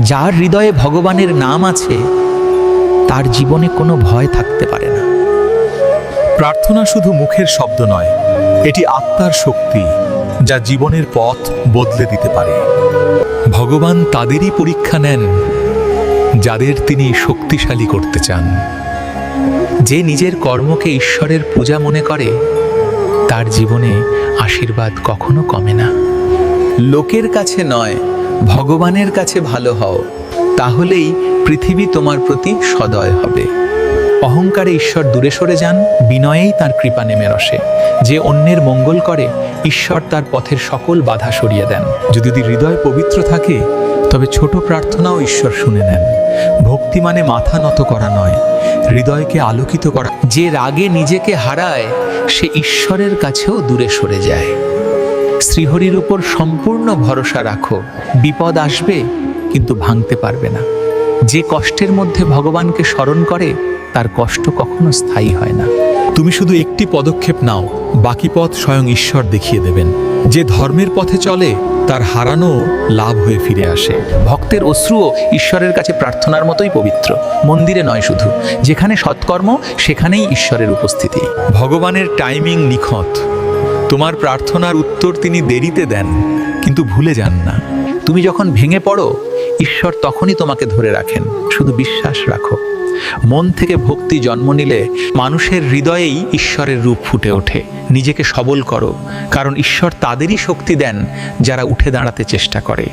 যার হৃদয়ে ভগবানের নাম আছে তার জীবনে কোনো ভয় থাকতে পারে না। প্রার্থনা শুধু মুখের শব্দ নয় এটি আত্মার শক্তি যা জীবনের পথ বদলে দিতে পারে। ভগবান তাদেরই পরীক্ষা নেন যাদের তিনি শক্তিশালী করতে চান। যে নিজের কর্মকে ঈশ্বরের পূজা মনে করে তার জীবনে আশীর্বাদ কখনো কমে না। লোকের কাছে নয় ভগবানের কাছে ভালো হও, তাহলেই পৃথিবী তোমার প্রতি সদয় হবে। অহংকারে ঈশ্বর দূরে সরে যান, বিনয়েই তার কৃপা নেমে রসে। যে অন্যের মঙ্গল করে, ঈশ্বর তার পথের সকল বাধা সরিয়ে দেন। যদি হৃদয় পবিত্র থাকে, তবে ছোট প্রার্থনাও ঈশ্বর শুনে নেন। ভক্তি মানে মাথা নত করা নয়, হৃদয়কে আলোকিত করা। যে রাগে নিজেকে হারায়, সে ঈশ্বরের কাছেও দূরে সরে যায়। শ্রীহরির উপর সম্পূর্ণ ভরসা রাখো। বিপদ আসবে কিন্তু ভাঙতে পারবে না। যে কষ্টের মধ্যে ভগবানকে স্মরণ করে তার কষ্ট কখনো স্থায়ী হয় না। তুমি শুধু একটি পদক্ষেপ নাও বাকি পথ স্বয়ং ঈশ্বর দেখিয়ে দেবেন। যে ধর্মের পথে চলে তার হারানো লাভ হয়ে ফিরে আসে। ভক্তের অশ্রুও ঈশ্বরের কাছে প্রার্থনার মতোই পবিত্র। মন্দিরে নয় শুধু। যেখানে সৎকর্ম সেখানেই ঈশ্বরের উপস্থিতি। ভগবানের টাইমিং নিখঁত। তোমার প্রার্থনার উত্তর তিনি দেরিতে দেন, কিন্তু ভুলে যান না। তুমি যখন ভেঙে পড়ো, ঈশ্বর তখনই তোমাকে ধরে রাখেন, শুধু বিশ্বাস রাখো। মন থেকে ভক্তি জন্ম নিলে মানুষের হৃদয়েই ঈশ্বরের রূপ ফুটে ওঠে। নিজেকে সবল করো, কারণ ঈশ্বর তাদেরই শক্তি দেন যারা উঠে দাঁড়াতে চেষ্টা করে।